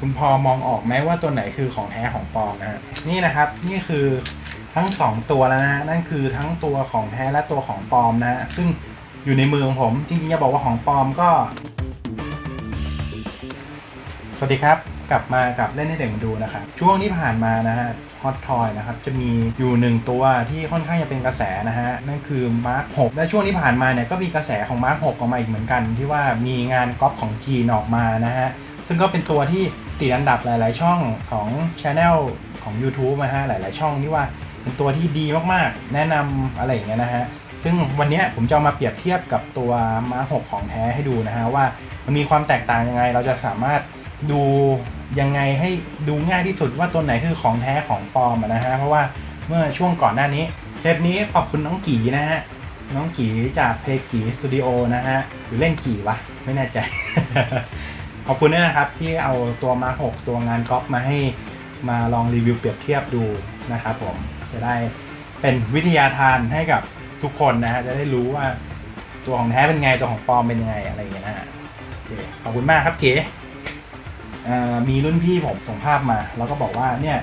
คุณพอมองออกไหมว่าตัวไหนคือของแท้ของปลอมนะฮะนี่นะครับนี่คือทั้งสองตัวแล้วนะฮะนั่นคือทั้งตัวของแท้และตัวของปลอมนะฮะซึ่งอยู่ในมือของผมจริงๆจะบอกว่าของปลอมก็ สวัสดีครับ กลับมากับเล่นให้เด็กมาดูนะครับช่วงที่ผ่านมานะฮะฮอตทอยนะครับจะมีอยู่หนึ่งตัวที่ค่อนข้างจะเป็นกระแสนะฮะนั่นคือมาร์ค6และช่วงที่ผ่านมาเนี่ยก็มีกระแสของมาร์ค6ออกมาอีกเหมือนกัน ที่ว่ามีงานก๊อปของจีนออกมานะฮะซึ่งก็เป็นตัวที่ ติดอันดับหลาย ๆ ช่องของช anel ของ YouTube นะฮะหลาย ๆ ช่องที่ว่าเป็นตัวที่ดีมากๆ แนะนำอะไรอย่างเงี้ยนะฮะซึ่งวันนี้ผมจะามาเปรียบเทียบกับตัวมาร์ค6ของแท้ให้ดูนะฮะว่ามันมีความแตกต่างยังไง เราจะสามารถดูยังไงให้ดูง่ายที่สุดว่าตัวไหนคือของแท้ของปลอมนะฮะเพราะว่าเมื่อช่วงก่อนหน้านี้เทปนี้ขอบคุณน้องกีนะฮะน้องกีจากเพกีสตูดิโอนะฮะหรือเล่นกีวะไม่แน่ใจ อบคุณด้วยนะครับที่เอาตัวมาหกตัวงานก๊อปมาให้มาลองรีวิวเปรียบเทียบดูนะครับผมจะได้เป็นวิทยาทานให้กับทุกคนนะฮะจะได้รู้ว่าตัวของแท้เป็นไงตัวของปลอมเป็นยังไงอะไรอย่างเงี้ยนะฮะขอบคุณมากครับเก๋มีรุ่นพี่ผมส่งภาพมา แล้วก็บอกว่าเนี่ย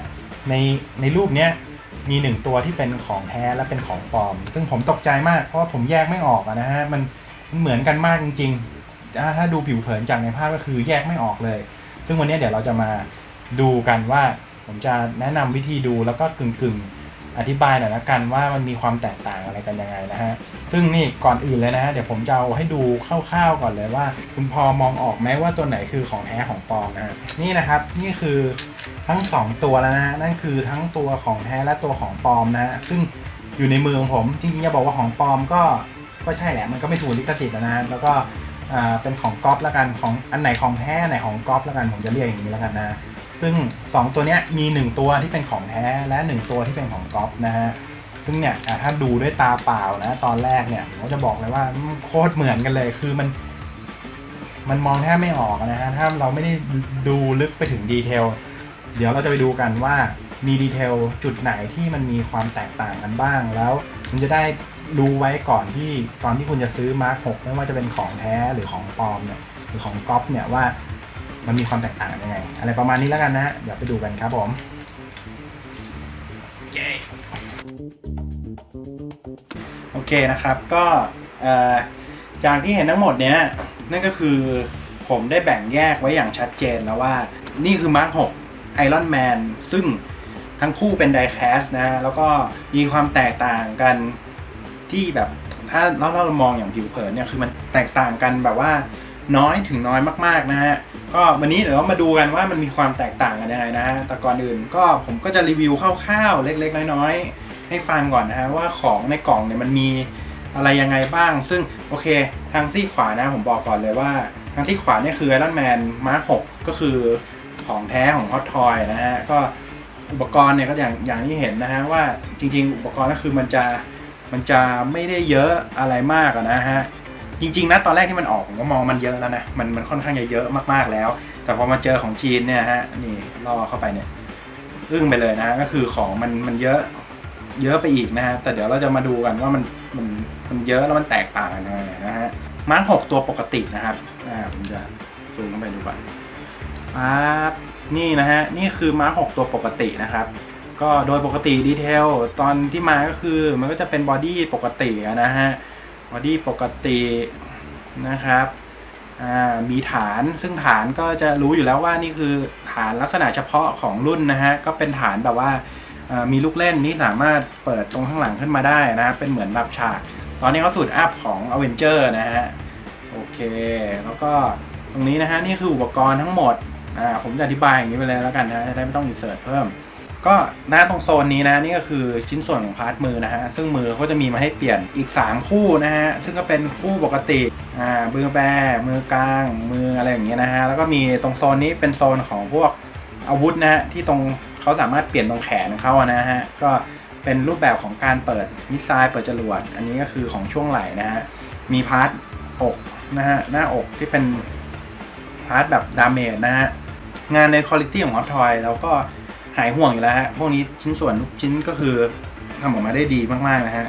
ในในรูปเนี้ยมีหนึ่งตัวที่เป็นของแท้และเป็นของปลอม ซึ่งผมตกใจมากเพราะว่าผมแยกไม่ออกอะนะฮะมันมันเหมือนกันมากจริง ๆ ถ้าถ้าดูผิวเผินจากในภาพก็คือแยกไม่ออกเลย ซึ่งวันนี้เดี๋ยวเราจะมาดูกันว่า ผมจะแนะนำวิธีดูแล้วก็กึ่งกึ่งๆ อธิบายหน่อยละกันว่ามันมีความแตกต่างอะไรกันยังไงนะฮะ ซึ่งนี่ก่อนอื่นเลยนะฮะเดี๋ยวผมจะเอาให้ดูคร่าวๆก่อนเลยว่า คุณพอมองออกไหมว่าตัวไหนคือของแท้ของปลอมนะฮะนี่นะครับนี่คือทั้งสองตัวแล้วนะฮะนั่นคือทั้งตัวของแท้และตัวของปลอมนะฮะซึ่งอยู่ในมือของผมจริงๆจะบอกว่าของปลอมก็ก็ใช่แหละมันก็ไม่ถูกลิขสิทธิ์นะฮะแล้วก็ อ่าเป็นของก๊อปแล้วกันของอันไหนของแท้อันไหนของก๊อปแล้วกันผมจะเรียกอย่างนี้แล้วกันนะซึ่ง 2 ตัวนี้มี 1 ตัวที่เป็นของแท้และ 1 ตัวที่เป็นของก๊อปนะฮะซึ่งเนี่ยถ้าดูด้วยตาเปล่านะตอนแรกเนี่ยผมก็จะบอกเลยว่าโคตรเหมือนกันเลยคือมัน มันมองแทบไม่ออกนะฮะถ้าเราไม่ได้ดูลึกไปถึงดีเทลเดี๋ยวเราจะไปดูกันว่ามีดีเทลจุดไหนที่มันมีความแตกต่างกันบ้างแล้ว มันจะได้ รู้ไว้ก่อนที่ตอนที่คุณจะซื้อมาร์ค6ไม่ว่าจะเป็นของแท้หรือของปลอมเนี่ยหรือของก๊อปเนี่ยว่ามันมีความแตกต่างยังไง อะไรประมาณนี้แล้วกันนะเดี๋ยวไปดูกันครับผมโอเคนะครับก็จากที่เห็นทั้งหมดเนี้ยนั่นก็คือผมได้แบ่งแยกไว้อย่างชัดเจนแล้วว่า นี่คือมาร์ค6 Iron Man ซึ่งทั้งคู่เป็นไดแคสนะแล้วก็มีความแตกต่างกัน ที่แบบถ้าเราเรามองอย่างผิวเผินเนี่ยคือมันแตกต่างกันแบบว่าน้อยถึงน้อยมากๆนะฮะก็วันนี้เดี๋ยวมาดูกันว่ามันมีความแตกต่างกันยังไงนะฮะแต่ก่อนอื่นก็ผมก็จะรีวิวคร่าวๆเล็กๆ น้อยๆ ให้ฟังก่อนนะฮะว่าของในกล่องเนี่ยมันมีอะไรยังไงบ้าง ซึ่งโอเคทางซี่ขวานะผมบอกก่อนเลยว่า ทางซี่ขวาเนี่ยคือ Iron Man Mark 6ก็คือของแท้ของ Hot Toy นะฮะก็อุปกรณ์เนี่ยก็อย่างอย่างที่เห็นนะฮะว่าจริงๆ อุปกรณ์ก็คือมันจะ มันจะไม่ได้เยอะอะไรมากอะนะฮะจริงๆนะตอนแรกที่มันออกผมก็มองมันเยอะแล้วนะมันมันค่อนข้างจะเยอะมากๆแล้ว แต่พอมาเจอของจีนเนี่ยฮะนี่ล่อเข้าไปเนี่ยอึ้งไปเลยนะก็คือของมันมันเยอะเยอะไปอีกนะฮะแต่เดี๋ยวเราจะมาดูกันว่ามันมันมันเยอะแล้วมันแตกต่างกันยังไงนะฮะมาร์คหกตัวปกตินะครับอ่าผมจะซูมเข้าไปดูก่อนปั๊บนี่นะฮะนี่คือมาร์คหกตัวปกตินะครับ ก็โดยปกติดีเทลตอนที่มาก็คือมันก็จะเป็นบอดี้ปกตินะฮะบอดี้ปกตินะครับมีฐานซึ่งฐานก็จะรู้อยู่แล้วว่านี่คือฐานลักษณะเฉพาะของรุ่นนะฮะก็เป็นฐานแบบว่าอ่ามีลูกเล่นที่สามารถเปิดตรงข้างหลังขึ้นมาได้นะเป็นเหมือนแบบฉาก ตอนนี้เขาสูตรอัพของ a v e n g e r นะฮะโอเค แล้วก็ตรงนี้นะฮะนี่คืออุปกรณ์ทั้งหมดอ่าผมจะอธิบายอย่างนี้ไปเลยแล้วกันนะจะได้ไม่ต้องอินเสิร์ตเพิ่ม ก็หน้าตรงโซนนี้นะนี่ก็คือชิ้นส่วนของพาร์ทมือนะฮะซึ่งมือเขาจะมีมาให้เปลี่ยนอีก 3 คู่นะฮะซึ่งก็เป็นคู่ปกติอ่ามือแบมือกลาง มืออะไรอย่างเงี้ยนะฮะแล้วก็มีตรงโซนนี้เป็นโซนของพวกอาวุธนะฮะที่ตรงเขาสามารถเปลี่ยนตรงแขนเขาอะนะฮะก็เป็นรูปแบบของการเปิดมิสไซล์เปิดจรวดอันนี้ก็คือของช่วงไหล่นะฮะมีพาร์ทอกนะฮะหน้าอกที่เป็นพาร์ทแบบดาเมจนะฮะงานในคุณภาพของฮอตทอยแล้วก็ หายห่วงอยู่แล้วฮะ พวกนี้ชิ้นส่วนทุกชิ้นก็คือทำออกมาได้ดีมากๆนะฮะ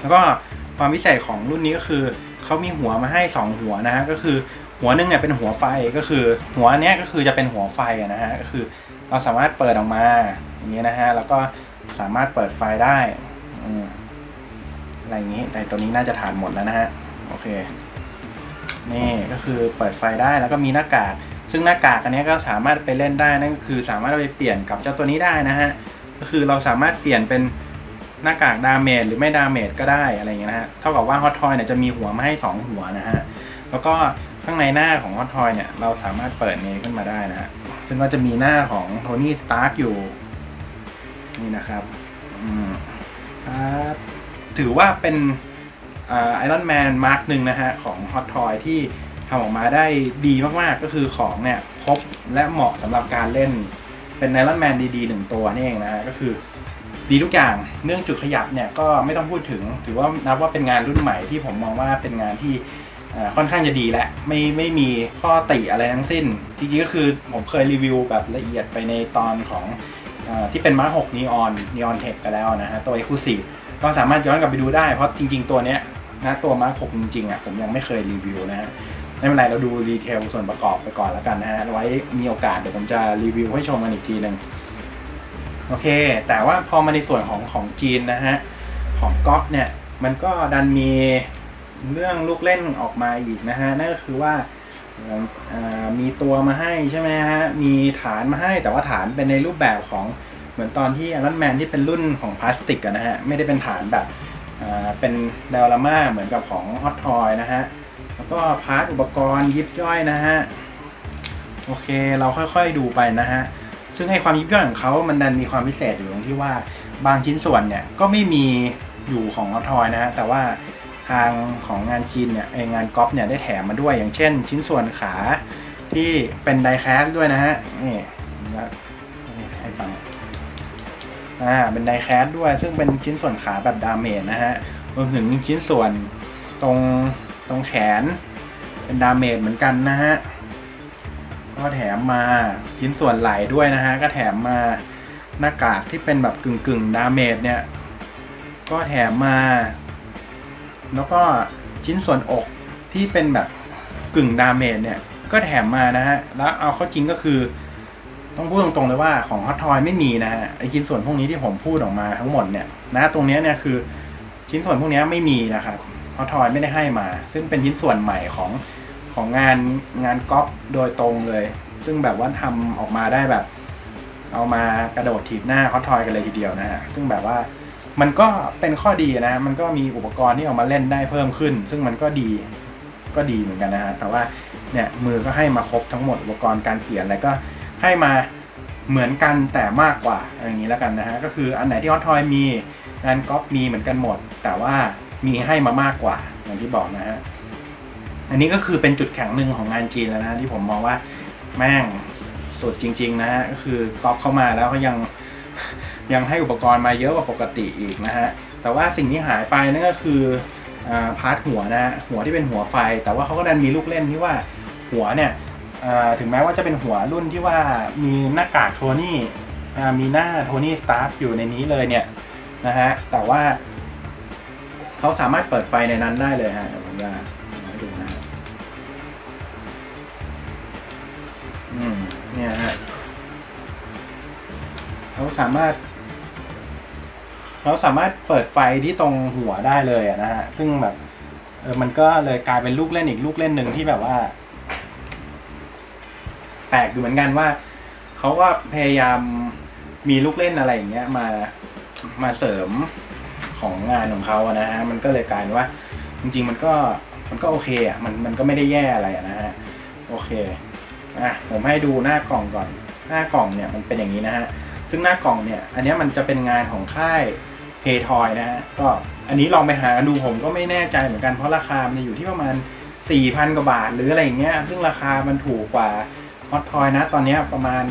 แล้วก็ความพิเศษของรุ่นนี้ก็คือเขามีหัวมาให้ 2 หัวนะฮะ ก็คือหัวหนึงเนี่ยเป็นหัวไฟก็คือ หัวนเนี้ยก็คือจะเป็นหัวไฟนะฮะ ก็คือเราสามารถเปิดออกมาอย่างนี้นะฮะ แล้วก็สามารถเปิดไฟได้อืมอะไรอย่างนี้ แต่ตัวนี้น่าจะถ่านหมดแล้วนะฮะ โอเค นี่ก็คือเปิดไฟได้แล้วก็มีหน้ากาก ซึ่งหน้ากากอันนี้ก็สามารถไปเล่นได้นั่นคือสามารถไปเปลี่ยนกับเจ้าตัวนี้ได้นะฮะก็คือเราสามารถเปลี่ยนเป็นหน้ากากดาเมจหรือไม่ดาเมจก็ได้อะไรเงี้ยนะฮะเท่ากับว่าฮอตทอยเนี่ยจะมีหัวมาให้สองหัวนะฮะแล้วก็ข้างในหน้าของฮอตทอยเนี่ยเราสามารถเปิดนี้ขึ้นมาได้นะฮะซึ่งก็จะมีหน้าของโทนี่สตาร์กอยู่นี่นะครับอืมครับถือว่าเป็นไอรอนแมนมาร์กหนึ่งนะฮะของ Hot Toy ที่ำออกมาได้ดีมากๆก็คือของเนี่ยครบและเหมาะสำหรับการเล่นเป็นไอรอนแมนดีๆหนึ่งตัวนี่เองนะฮะก็คือดีทุกอย่างเรื่องจุดขยับเนี่ยก็ไม่ต้องพูดถึง ถือว่านับว่าเป็นงานรุ่นใหม่ที่ผมมองว่าเป็นงานที่ค่อนข้างจะดีและไม่ไม่มีข้อติอะไรทั้งสิ้น จริงๆก็คือผมเคยรีวิวแบบละเอียดไปในตอนของอที่เป็นมาร์6 Neon Neon Tech ไปแล้วนะฮะตัว Exclusive ก็สามารถย้อนกลับไปดูได้เพราะจริง ๆ ตัวเนี้ยนะตัวมาร์ค6จริงๆอะผมยังไม่เคยรีวิวนะฮะ ไม่เป็นไรเราดูรีเทลส่วนประกอบไปก่อนแล้วกันนะฮะไว้มีโอกาสเดี๋ยวผมจะรีวิวให้ชมกันอีกทีหนึ่งโอเค แต่ว่าพอมาในส่วนของของจีนนะฮะของก๊อฟเนี่ยมันก็ดันมีเรื่องลูกเล่นออกมาอีกนะฮะนั่นก็คือว่ามีตัวมาให้ใช่ไหมฮะมีฐานมาให้แต่ว่าฐานเป็นในรูปแบบของเหมือนตอนที่ Iron Man ที่เป็นรุ่นของพลาสติกนะฮะไม่ได้เป็นฐานแบบเป็นเดาวราม่าเหมือนกับของ Hot Toy นะฮะ แล้วก็พาร์ทอุปกรณ์ยิบย่อยนะฮะ โอเคเราค่อยๆดูไปนะฮะ ซึ่งไอความยิบย่อยของเขามันดันมีความพิเศษอยู่ตรงที่ว่าบางชิ้นส่วนเนี่ยก็ไม่มีอยู่ของ Hot Toy นะฮะ แต่ว่าทางของงานจีนเนี่ยไองานก๊อปเนี่ยได้แถมมาด้วยอย่างเช่น ชิ้นส่วนขาที่เป็นไดแคสด้วยนะฮะ นี่นี่ให้ฟังอ่าเป็นไดแคสด้วย ซึ่งเป็นชิ้นส่วนขาแบบดาเมจนะฮะรวมถึงชิ้นส่วน ตรงตรงแขน เป็นดาเมจเหมือนกันนะฮะ ก็แถมมาชิ้นส่วนไหล่ด้วยนะฮะ ก็แถมมาหน้ากากที่เป็นแบบกึ่งกึ่งดาเมจเนี่ย ก็แถมมา แล้วก็ชิ้นส่วนอกที่เป็นแบบกึ่งดาเมจเนี่ย ก็แถมมานะฮะ แล้วเอาเข้าจริงก็คือ ต้องพูดตรงๆเลยว่าของ Hot Toy ไม่มีนะฮะ ไอชิ้นส่วนพวกนี้ที่ผมพูดออกมาทั้งหมดเนี่ย นะ ตรงเนี้ยเนี่ยคือชิ้นส่วนพวกนี้ไม่มีนะครับ Hot Toy ไม่ได้ให้มา ซึ่งเป็นชิ้นส่วนใหม่ของของงานงานก๊อปโดยตรงเลย ซึ่งแบบว่าทำออกมาได้แบบ เอามากระโดดถีบหน้า Hot Toy กันเลยทีเดียวนะฮะซึ่งแบบว่ามันก็เป็นข้อดีนะ มันก็มีอุปกรณ์ที่ออกมาเล่นได้เพิ่มขึ้น ซึ่งมันก็ดีก็ดีเหมือนกันนะฮะแต่ว่าเนี่ยมือก็ให้มาครบทั้งหมดอุปกรณ์การเขียนอะไรก็ให้มาเหมือนกันแต่มากกว่าอย่างนี้แล้วกันนะฮะก็คืออันไหนที่ฮอตทอยมีงานก๊อปมีเหมือนกันหมด แต่ว่า มีให้มามากกว่าอย่างที่บอกนะฮะอันนี้ก็คือเป็นจุดแข็งหนึ่งของงานจีนแล้วนะที่ผมมองว่าแม่งสุดจริง ๆ นะฮะก็คือก๊อปเข้ามาแล้วเขายังยังให้อุปกรณ์มาเยอะกว่าปกติอีกนะฮะแต่ว่าสิ่งที่หายไปนั่นก็คืออพาร์ทหัวนะฮะหัวที่เป็นหัวไฟ แต่ว่าเขาก็ดันมีลูกเล่นที่ว่าหัวเนี่ยถึงแม้ว่าจะเป็นหัวรุ่นที่ว่ามีหน้ากากโทนี่มีหน้าโทนี่สตาร์ฟอยู่ในนี้เลยเนี่ยนะฮะแต่ว่า เขาสามารถเปิดไฟในนั้นได้เลยฮะผมจะให้ดูนะอืมเนี่ยฮะเขาสามารถเขาสามารถเปิดไฟที่ตรงหัวได้เลยอะนะฮะ ซึ่งแบบเออมันก็เลยกลายเป็นลูกเล่นอีกลูกเล่นหนึ่งที่แบบว่า แปลกอยู่เหมือนกันว่าเขาก็พยายามมีลูกเล่นอะไรอย่างเงี้ย มามาเสริม ของงานของเขาอะนะฮะมันก็เลยกลายว่า จริง ๆ มันก็มันก็โอเคอะมันมันก็ไม่ได้แย่อะไรนะฮะโอเคอะผมให้ดูหน้ากล่องก่อน หน้ากล่องเนี่ยมันเป็นอย่างนี้นะฮะซึ่งหน้ากล่องเนี่ยอันนี้มันจะเป็นงานของค่ายเพทอยนะฮะก็อันนี้ลองไปหาดูผมก็ไม่แน่ใจเหมือนกันเพราะราคามันอยู่ที่ประมาณ 4,000 กว่าบาท หรืออะไรอย่างเงี้ยซึ่งราคามันถูกกว่าฮอตทอยนะตอนนี้ประมาณ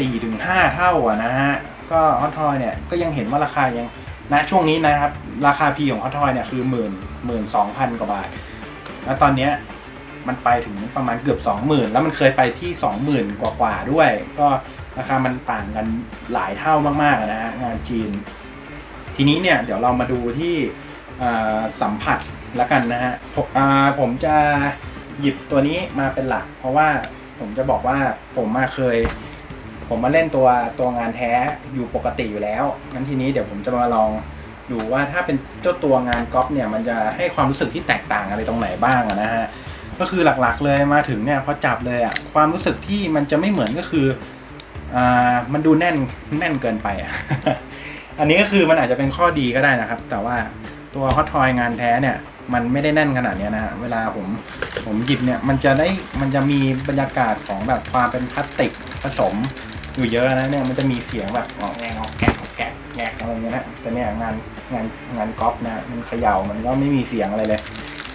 4-5 เท่าอะนะฮะก็ฮอตทอยเนี่ยก็ยังเห็นว่าราคายัง ณช่วงนี้นะครับ ราคาพีของฮอตทอยเนี่ยคือหมื่นหมื่นสองพันกว่าบาท แล้วตอนเนี้ยมันไปถึงประมาณเกือบ 20,000 แล้วมันเคยไปที่ 20,000 กว่ากว่าๆด้วย ก็ราคามันต่างกันหลายเท่ามากๆนะฮะงานจีน ทีนี้เนี่ยเดี๋ยวเรามาดูที่สัมผัสแล้วกันนะฮะผมอ่าผมจะหยิบตัวนี้มาเป็นหลัก เพราะว่าผมจะบอกว่าผมมาเคย ผมมาเล่นตัวตัวงานแท้อยู่ปกติอยู่แล้วงั้นทีนี้เดี๋ยวผมจะมาลองดูว่าถ้าเป็นเจ้าตัวงานก๊อปเนี่ยมันจะให้ความรู้สึกที่แตกต่างอะไรตรงไหนบ้างนะฮะก็คือหลักๆเลยมาถึงเนี่ยพอจับเลยอะความรู้สึกที่มันจะไม่เหมือนก็คืออ่ามันดูแน่นแน่นเกินไปอะอันนี้ก็คือมันอาจจะเป็นข้อดีก็ได้นะครับ แต่ว่าตัวฮอตทอยงานแท้เนี่ย มันไม่ได้แน่นขนาดนี้นะ เวลาผมผมหยิบเนี่ย มันจะได้มันจะมีบรรยากาศของแบบความเป็นพลาสติกผสม อยู่เยอะนะเนี่ยมันจะมีเสียงแบบออกแงออกแกะออกแกะแงกอะไรเงี้ยนะแต่เนี่ยงานงานงานก๊อปนะมันเขย่ามันก็ไม่มีเสียงอะไรเลย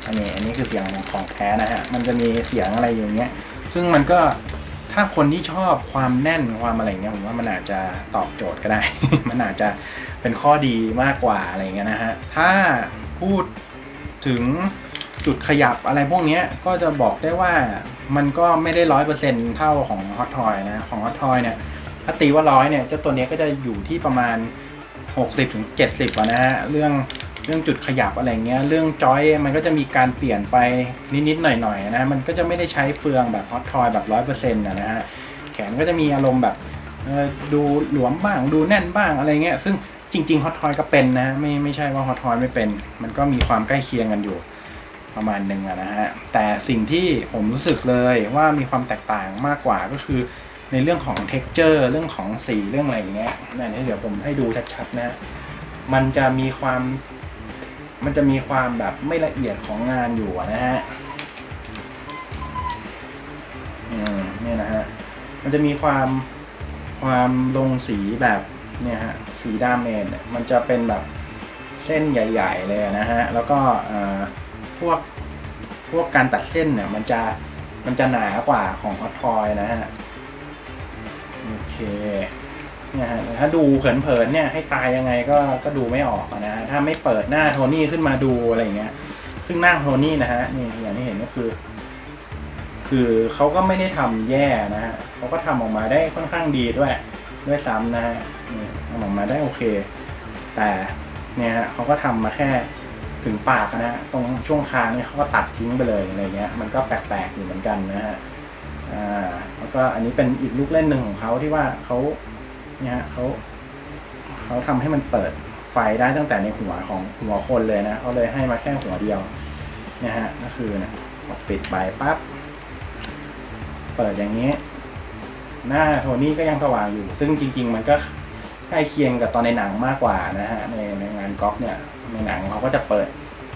อันนี้อันนี้คือเสียงของแท้นะฮะมันจะมีเสียงอะไรอย่างเงี้ย ซึ่งมันก็ถ้าคนที่ชอบความแน่นความอะไรเงี้ยผมว่ามันอาจจะตอบโจทย์ก็ได้ มันอาจจะเป็นข้อดีมากกว่าอะไรเงี้ยนะฮะถ้าพูดถึง จุดขยับอะไรพวกนี้ก็จะบอกได้ว่ามันก็ไม่ได้ร้อยเปอร์เซ็นเท่าของ Hot Toy นะของ Hot Toy เนี่ยถ้าตีว่าร้อยเนี่ยเจ้าตัวนี้ก็จะอยู่ที่ประมาณ 60-70ถึง70อะนะฮะเรื่องเรื่องจุดขยับอะไรเงี้ย เรื่องจอยมันก็จะมีการเปลี่ยนไปนิดๆหน่อยๆนะ มันก็จะไม่ได้ใช้เฟืองแบบฮอตทอยแบบร้อยเปอร์เซ็นต์นะฮะ แขนก็จะมีอารมณ์แบบดูหลวมบ้างดูแน่นบ้างอะไรเงี้ย ซึ่งจริงๆฮอตทอยก็เป็นนะ ไม่ไม่ใช่ว่าฮอตทอยไม่เป็น มันก็มีความใกล้เคียงกันอยู่ ประมาณหนึ่งอะนะฮะแต่สิ่งที่ผมรู้สึกเลยว่ามีความแตกต่างมากกว่าก็คือในเรื่องของ t e x t อร์เรื่องของสีเรื่องอะไรอย่างเงี้ยนั่นเดี๋ยวผมให้ดูชัดๆนะมันจะมีความ มันจะมีความแบบไม่ละเอียดของงานอยู่นะฮะอืมเนี่ยนะฮะมันจะมีความความลงสีแบบเนี่ยฮะสีดาเมนมันจะเป็นแบบเส้นใหญ่ ๆ เลยนะฮะแล้วก็อ่อ พวกพวกการตัดเส้นเนี่ย มันจะมันจะหนากว่าของฮอตทอยนะฮะโอเคเนี่ยฮะถ้าดูเผินๆเนี่ยให้ตายยังไงก็ก็ดูไม่ออกนะฮะถ้าไม่เปิดหน้าโทนี่ขึ้นมาดูอะไรเงี้ย ซึ่งหน้าโทนี่นะฮะนี่อย่างที่เห็นก็คือ คือเขาก็ไม่ได้ทำแย่นะฮะเขาก็ทำออกมาได้ค่อนข้างดีด้วย ด้วยซ้ำนะฮะนี่ทำออกมาได้โอเค แต่เนี่ยฮะเขาก็ทำมาแค่ ถึงปากนะฮะตรงช่วงคางเนี่ยเขาก็ตัดทิ้งไปเลยอะไรเงี้ย มันก็แปลกๆอยู่เหมือนกันนะฮะอ่าแล้วก็อันนี้เป็นอีกลูกเล่นหนึ่งของเขาที่ว่าเขาเนี่ยฮะเขาเขาทำให้มันเปิดไฟได้ตั้งแต่ในหัวของหัวคนเลยนะเขาเลยให้มาแค่หัวเดียวเนี่ยฮะก็คือนี่ยพอปิดไปปั๊บเปิดอย่างนี้ หน้าโทนี่ก็ยังสว่างอยู่ ซึ่งจริง ๆ มันก็ใกล้เคียงกับตอนในหนังมากกว่านะฮะในในงานก๊อล์ฟเนี่ย ในหนังเขาก็จะเปิด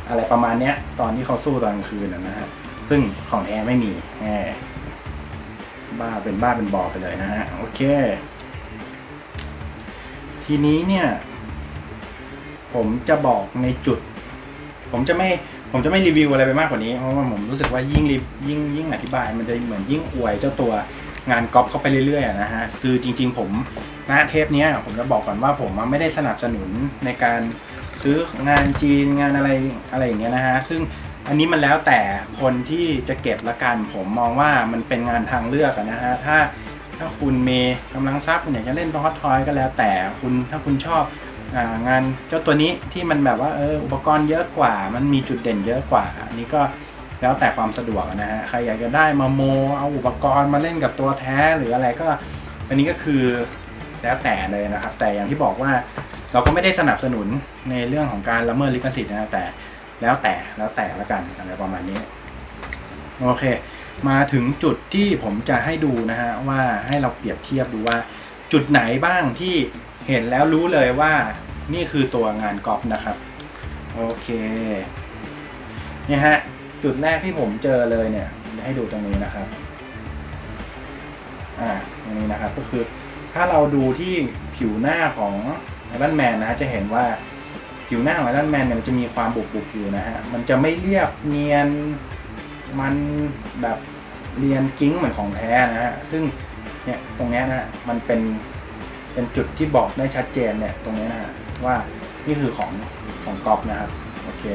อะไรประมาณเนี้ย ตอนที่เขาสู้ตอนกลางคืนนะฮะซึ่งของแท้ไม่มีแหมบ้าเป็นบ้าเป็นบอไปเลยนะฮะโอเค ทีนี้เนี่ย ผมจะบอกในจุด ผมจะไม่ผมจะไม่รีวิวอะไรไปมากกว่านี้เพราะว่าผมรู้สึกว่ายิ่งรียิ่งยิ่งอธิบาย มันจะเหมือนยิ่งอวยเจ้าตัวงานก๊อปเข้าไปเรื่อยๆนะฮะคือจริง ๆ ผมหน้าเทปนี้ผมจะบอกก่อนว่าผมไม่ได้สนับสนุนในการ ซื้องานจีนงานอะไรอะไรอย่างเงี้ยนะฮะซึ่งอันนี้มันแล้วแต่คนที่จะเก็บละกันผมมองว่ามันเป็นงานทางเลือกนะฮะถ้าถ้าคุณมีกำลังทรัพย์คุณอยากจะเล่นตัวฮอตทอยก็แล้วแต่คุณถ้าคุณชอบงานเจ้าตัวนี้ที่มันแบบว่าเอออุปกรณ์เยอะกว่า มันมีจุดเด่นเยอะกว่าอันนี้ก็แล้วแต่ความสะดวกนะฮะใครอยากจะได้มาโม เอาอุปกรณ์มาเล่นกับตัวแท้หรืออะไรก็ อันนี้ก็คือแล้วแต่เลยนะครับ แต่อย่างที่บอกว่า เราก็ไม่ได้สนับสนุนในเรื่องของการละเมิดลิขสิทธิ์นะแต่แล้วแต่แล้วแต่ละกันอะไรประมาณนี้โอเค มาถึงจุดที่ผมจะให้ดูนะฮะว่าให้เราเปรียบเทียบดูว่า จุดไหนบ้างที่เห็นแล้วรู้เลยว่านี่คือตัวงานกอล์ฟนะครับโอเคเนี่ยฮะจุดแรกที่ผมเจอเลยเนี่ยจะให้ดูตรงนี้นะครับอ่าตรงนี้นะครับก็คือถ้าเราดูที่ผิวหน้าของ ไอรอนแมนนะฮะจะเห็นว่าผิวหน้าของไอรอนแมนเนี่ยมันจะมีความบุบๆอยู่นะฮะมันจะไม่เรียบเนียนมันแบบเรียนกิ้งเหมือนของแท้นะฮะซึ่งเนี่ยตรงนี้นะฮะมันเป็นเป็นจุดที่บอกได้ชัดเจนเนี่ยตรงนี้นะฮะว่านี่คือของของกอฟนะครับโอเค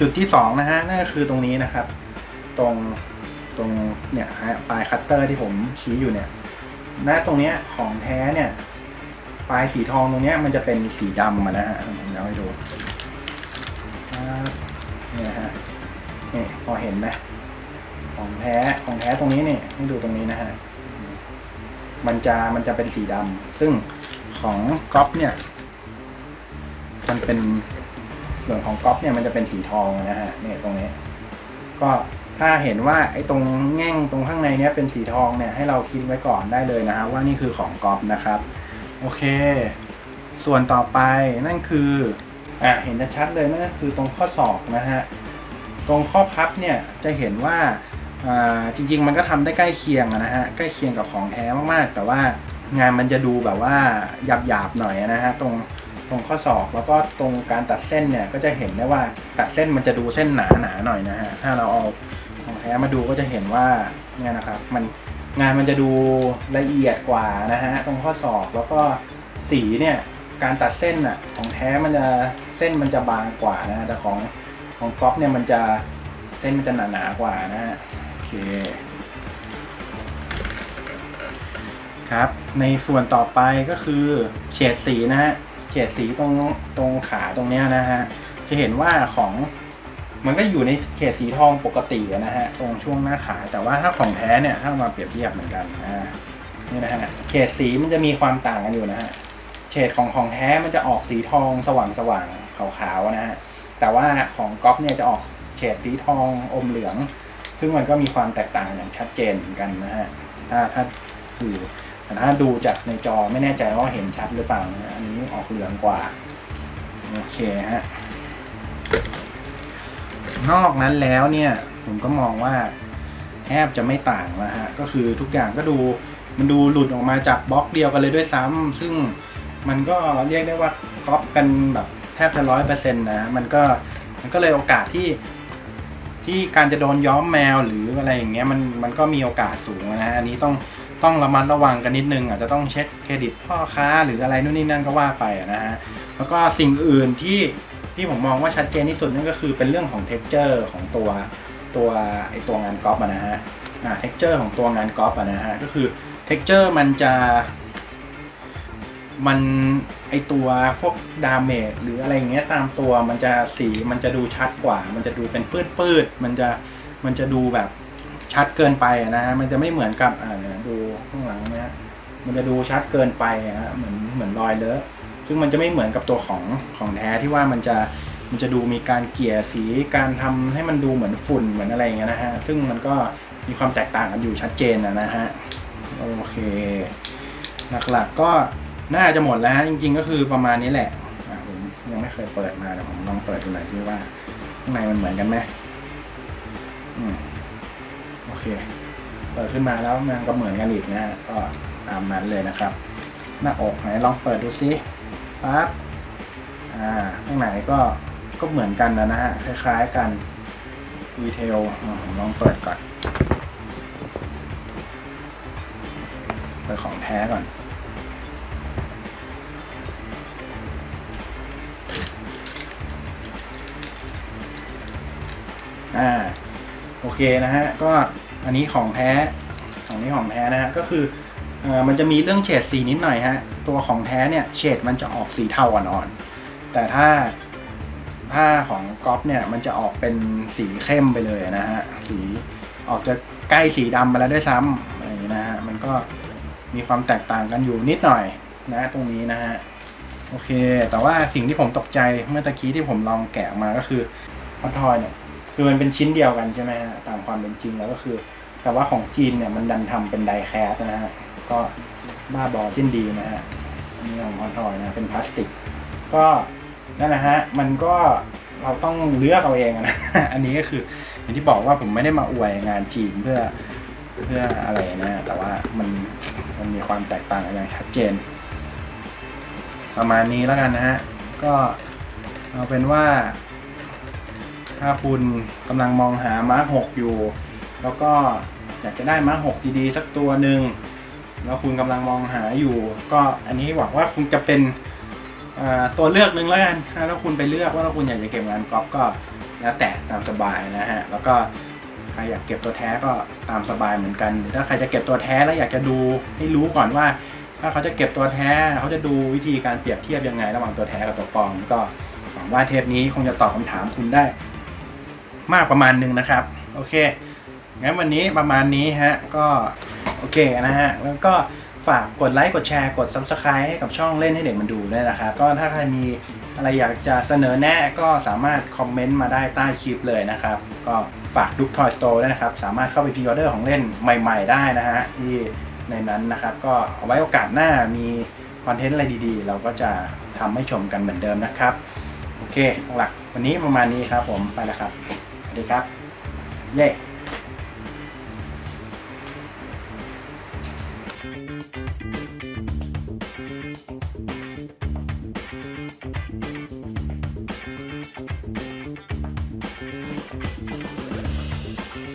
จุดที่สองนะฮะนั่นก็คือตรงนี้นะครับ ตรงตรงเนี่ยฮะปลายคัตเตอร์ที่ผมชี้อยู่เนี่ยหน้าตรงเนี้ยของแท้เนี่ย ลายสีทองตรงนี้มันจะเป็นสีดำมานะฮะผมจะให้ดูครับนี่ฮะนี่พอเห็นไหมของแท้ของแท้ตรงนี้เนี่ยให้ดูตรงนี้นะฮะมันจะมันจะเป็นสีดำซึ่งของก๊อฟเนี่ยมันเป็นส่วนของก๊อฟเนี่ยมันจะเป็นสีทองนะฮะเนี่ยตรงนี้ ก็ถ้าเห็นว่าไอ้ตรงแง่งตรงข้างในเนี้ยเป็นสีทองเนี่ยให้เราคิดไว้ก่อนได้เลยนะฮะว่านี่คือของก๊อฟนะครับ โอเค ส่วนต่อไปนั่นคืออะเห็นชัดเลยนั่นก็คือตรงข้อศอกนะฮะตรงข้อพับเนี่ยจะเห็นว่าอ่าจริงๆ มันก็ทำได้ใกล้เคียงนะฮะใกล้เคียงกับของแท้มากๆ แต่ว่างานมันจะดูแบบว่าหยาบๆหน่อยนะฮะตรงตรงข้อศอกแล้วก็ตรงการตัดเส้นเนี่ยก็จะเห็นได้ว่าตัดเส้นมันจะดูเส้นหนาๆหน่อยนะฮะถ้าเราเอาของแท้มาดูก็จะเห็นว่าเนี่ยนะครับมัน งานมันจะดูละเอียดกว่านะฮะตรงข้อศอกแล้วก็สีเนี่ยการตัดเส้นอะของแท้มันจะเส้นมันจะบางกว่านะฮะแต่ของของก๊อฟเนี่ยมันจะเส้นมันจะหนาๆกว่านะฮะโอเคครับในส่วนต่อไปก็คือเฉดสีนะฮะเฉดสีตรงตรงขาตรงเนี้ยนะฮะจะเห็นว่าของ มันก็อยู่ในเฉดสีทองปกตินะฮะตรงช่วงหน้าขา แต่ว่าถ้าของแท้เนี่ยถ้ามาเปรียบเทียบเหมือนกันอ่านี่นะฮะเฉดสีมันจะมีความต่างกันอยู่นะฮะเฉดของของแท้มันจะออกสีทองสว่างสว่างๆขาวๆนะฮะแต่ว่าของก๊อฟเนี่ยจะออกเฉดสีทองอมเหลือง ซึ่งมันก็มีความแตกต่างอย่างชัดเจนเหมือนกันนะฮะถ้าถ้าดูแต่ถ้าดูจากในจอไม่แน่ใจว่าเห็นชัดหรือเปล่านะอันนี้ออกเหลืองกว่าโอเคฮะ นอกนั้นแล้วเนี่ยผมก็มองว่าแทบจะไม่ต่างนะฮะก็คือทุกอย่างก็ดูมันดูหลุดออกมาจากบล็อกเดียวกันเลยด้วยซ้ำซึ่งมันก็เรียกได้ว่าก๊อปกันแบบแทบจะร้อยเปอร์เซ็นต์นะมันก็มันก็เลยโอกาสที่ที่การจะโดนย้อมแมวหรืออะไรอย่างเงี้ยมันมันก็มีโอกาสสูงนะฮะอันนี้ต้องต้องระมัดระวังกันนิดนึงอาจจะต้องเช็คเครดิตพ่อค้าหรืออะไรนู่นนี่นั่นก็ว่าไปนะฮะแล้วก็สิ่งอื่นที่ ที่ผมมองว่าชัดเจนที่สุดนั่นก็คือเป็นเรื่องของ t e x t อร์ของตัวตัวไอตัวงานกอปอะนะฮะอ่า t e x t อร์ของตัวงานกอปอะนะฮะก็คือ t e x t อร์มันจะมันไอตัวพวกดาเมจหรืออะไรอย่างเงี้ยตามตัวมันจะสีมันจะดูชัดกว่า มันจะดูเป็นปื้ดปืดๆมันจะมันจะดูแบบชัดเกินไปอะนะฮะมันจะไม่เหมือนกับอ่าดูข้างหลังเนี้ยมันจะดูชัดเกินไปฮะเหมือนเหมือนรอยเลอะ ซึ่งมันจะไม่เหมือนกับตัวของของแท้ที่ว่ามันจะมันจะดูมีการเกลี่ยสีการทำให้มันดูเหมือนฝุ่นเหมือนอะไรอย่างเงี้ยนะฮะซึ่งมันก็มีความแตกต่างกันอยู่ชัดเจนนะฮะโอเค หลักๆก็น่าจะหมดแล้วฮะจริง ๆ ก็คือประมาณนี้แหละผมยังไม่เคยเปิดมาเดี๋ยวผมลองเปิดดูหน่อยซิว่าข้างในมันเหมือนกันไหมอืมโอเค เปิดขึ้นมาแล้วมันก็เหมือนกันอีกนะฮะก็ตามนั้นเลยนะครับ หน้าอกไหนลองเปิดดูซิ ปั๊บอ่าข้างในก็ก็เหมือนกันนะนะฮะ คล้ายๆกันดีเทลผมลองเปิดก่อน เปิดของแท้ก่อน อ่า โอเคนะฮะ ก็อันนี้ของแท้ของนี้ของแท้นะฮะ ก็คือ อ่อมันจะมีเรื่องเฉดสีนิดหน่อยฮะ ตัวของแท้เนี่ยเฉดมันจะออกสีเทาอ่อนๆแต่ถ้าถ้าของก๊อฟเนี่ยมันจะออกเป็นสีเข้มไปเลยนะฮะ สีออกจะใกล้สีดำไปแล้วด้วยซ้ำอะไรอย่างนี้นะฮะ มันก็มีความแตกต่างกันอยู่นิดหน่อยนะตรงนี้นะฮะ โอเค แต่ว่าสิ่งที่ผมตกใจเมื่อตะกี้ที่ผมลองแกะออกมาก็คือฮอตทอยเนี่ย คือมันเป็นชิ้นเดียวกันใช่ไหมฮะ ตามความเป็นจริงแล้วก็คือ แต่ว่าของจีนเนี่ยมันดันทำเป็นไดแคสนะฮะ ก็บ้าบอชิ้นดีนะฮะนี่ของฮอทอยนะ เป็นพลาสติก ก็นั่นนะฮะ มันก็เราต้องเลือกเอาเองนะ อันนี้ก็คืออย่างที่บอกว่าผมไม่ได้มาอวยงานจีนเพื่อเพื่ออะไรนะ แต่ว่ามันมันมีความแตกต่างกันอย่างชัดเจน ประมาณนี้แล้วกันนะฮะ ก็เอาเป็นว่า ถ้าคุณกำลังมองหามาร์กหกอยู่ แล้วก็อยากจะได้มาหกดีๆสักตัวหนึ่งแล้วคุณกำลังมองหาอยู่ ก็อันนี้หวังว่าคงจะเป็นตัวเลือกหนึ่งแล้วกันถ้าแล้วคุณไปเลือกว่าถ้าคุณอยากจะเก็บงานกอล์ฟก็แล้วแต่ตามสบายนะฮะ แล้วก็ใครอยากเก็บตัวแท้ก็ตามสบายเหมือนกัน หรือถ้าใครจะเก็บตัวแท้แล้วอยากจะดูให้รู้ก่อนว่า ถ้าเขาจะเก็บตัวแท้เขาจะดูวิธีการเปรียบเทียบยังไง ระหว่างตัวแท้กับตัวปลอมก็หวังว่าเทปนี้คงจะตอบคำถามคุณได้ มากประมาณหนึงนะครับ โอเค งั้นวันนี้ประมาณนี้ฮะ ก็โอเคนะฮะ แล้วก็ฝากกดไลค์ กดแชร์ กด Subscribe ให้กับช่องเล่นให้เด็กมันดูด้วยนะครับ ก็ถ้าใครมีอะไรอยากจะเสนอแนะก็สามารถคอมเมนต์มาได้ใต้คลิปเลยนะครับ ก็ฝากดุกทอยสโตร์ด้วยนะครับ สามารถเข้าไปพรีออเดอร์ของเล่นใหม่ ๆ ได้นะฮะที่ในนั้นนะครับ ก็เอาไว้โอกาสหน้ามีคอนเทนต์อะไรดีๆ เราก็จะทำให้ชมกันเหมือนเดิมนะครับ โอเคหลักวันนี้ประมาณนี้ครับผมไปแล้วครับ สวัสดีครับ เย้